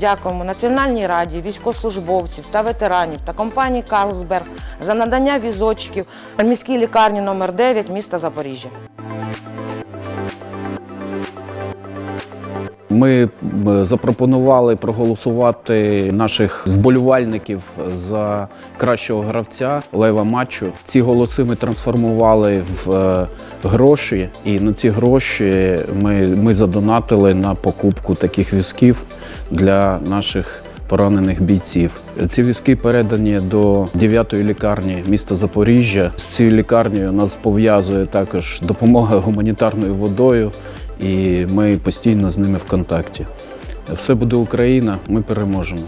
Дякуємо Національній раді, військовослужбовців та ветеранів та компанії Карлсберг за надання візочків міській лікарні номер 9 міста Запоріжжя. Ми запропонували проголосувати наших вболівальників за кращого гравця лева матчу. Ці голоси ми трансформували в е, гроші, і на ці гроші ми, ми задонатили на покупку таких візків для наших. Поранених бійців. Ці візки передані до 9-ї лікарні міста Запоріжжя. З цією лікарнею нас пов'язує також допомога гуманітарною водою, і ми постійно з ними в контакті. Все буде Україна, ми переможемо.